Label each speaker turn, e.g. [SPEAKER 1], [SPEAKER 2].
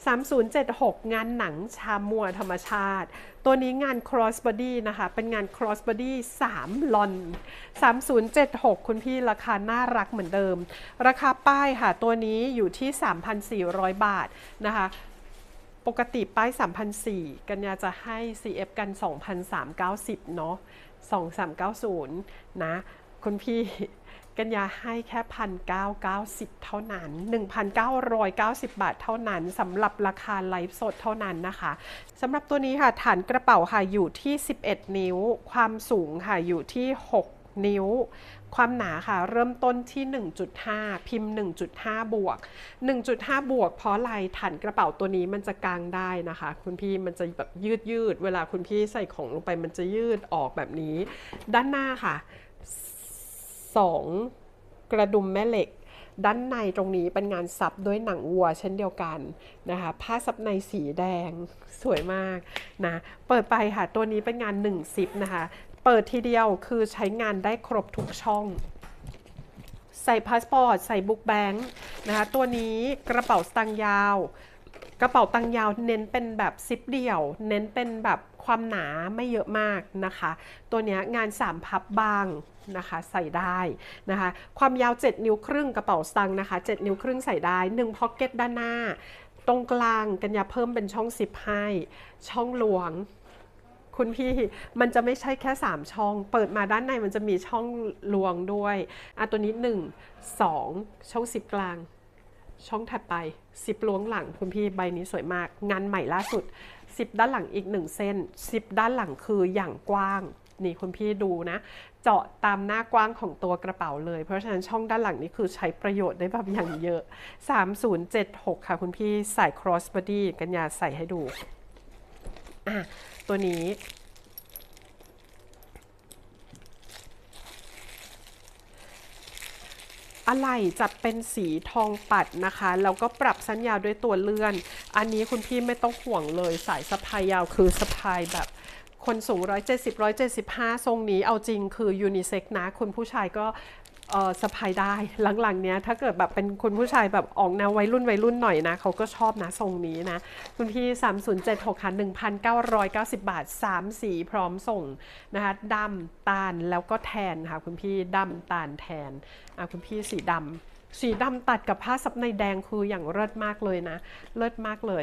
[SPEAKER 1] 3076 งานหนังชามัวธรรมชาติ ตัวนี้งาน cross body นะคะ เป็นงาน cross body 3ลอน 3076 คุณพี่ราคาน่ารักเหมือนเดิม ราคาป้ายค่ะ ตัวนี้อยู่ที่ 3,400 บาทนะคะ ปกติป้าย 3,400 กันยาจะให้ CF กัน 2,390 เนาะ 2390 นะ คุณพี่กันยาให้แค่1,990เท่านั้น 1,990 บาทเท่านั้นสำหรับราคาไลฟ์สดเท่านั้นนะคะสำหรับตัวนี้ค่ะฐานกระเป๋าค่ะอยู่ที่ 11 นิ้ว ความสูงค่ะอยู่ที่ 6 นิ้ว ความหนาค่ะเริ่มต้นที่ 1.5 พิมพ์ 1.5 บวก 1.5 บวก เพราะอะไรฐานกระเป๋าตัวนี้มันจะกางได้นะคะ คุณพี่มันจะแบบยืดยืด เวลาคุณพี่ใส่ของลงไปมันจะยืดออกแบบนี้ ด้านหน้าค่ะ 2 กระดุมแม่เหล็ก ด้านในตรงนี้เป็นงานซับด้วยหนังวัวเช่นเดียวกันนะคะ ผ้าซับในสีแดงสวยมากนะ เปิดไปค่ะ ตัวนี้เป็นงาน1ซิปนะคะ เปิดทีเดียวคือใช้งานได้ครบทุกช่องใส่พาสปอร์ต ใส่บุ๊กแบงค์นะคะ ตัวนี้กระเป๋าสตางค์ยาว กระเป๋าตังยาวเน้นเป็นแบบซิปเดี่ยว เน้นเป็นแบบความหนาไม่เยอะมากนะคะ ตัวนี้งาน3พับบางนะคะใส่ได้นะคะ ความยาว 7 นิ้วครึ่งกระเป๋าสตังนะคะ 7 นิ้วครึ่งใส่ได้1พ็อกเก็ตด้านหน้า ตรงกลางกันยาเพิ่มเป็นช่องซิปให้ช่องหลวงคุณพี่มันจะไม่ใช่แค่ 3 ช่อง เปิดมาด้านในมันจะมีช่องลวงด้วยอะตัวนี้ 1 2 ช่องซิปกลาง ช่องถัดไปซิปล้วงหลังคุณพี่ใบนี้สวยมาก งานใหม่ล่าสุดซิปด้านหลังอีกหนึ่งเส้นซิปด้านหลังคืออย่างกว้างนี่คุณพี่ดูนะ เจาะตามหน้ากว้างของตัวกระเป๋าเลย เพราะฉะนั้นช่องด้านหลังนี้คือใช้ประโยชน์ได้แบบอย่างเยอะ 3076 ค่ะคุณพี่ใส่ cross body กันยาใส่ให้ดู อะ ตัวนี้ อะไหล่จะเป็นสีทองปัดนะคะ แล้วก็ปรับสัญญาวด้วยตัวเลื่อน อันนี้คุณพี่ไม่ต้องห่วงเลยสายสะพายยาวคือสะพายแบบคนสูง 170 175 ทรงนี้เอาจริงคือยูนิเซ็กนะ คุณผู้ชายก็ สะพายได้หลังๆเนี้ยถ้าเกิดแบบเป็นคุณผู้ชายแบบออกแนววัยรุ่นวัยรุ่นหน่อยนะเขาก็ชอบนะทรงนี้นะ คุณพี่ 3076ค่ะ1,990 บาท 3 สีพร้อมส่งนะคะดำตาลแล้วก็แทนค่ะ คุณพี่ดำตาลแทนอะคุณพี่สีดำสีดำตัดกับผ้าซับในแดงคืออย่างเลิศมากเลยนะ เลิศมากเลย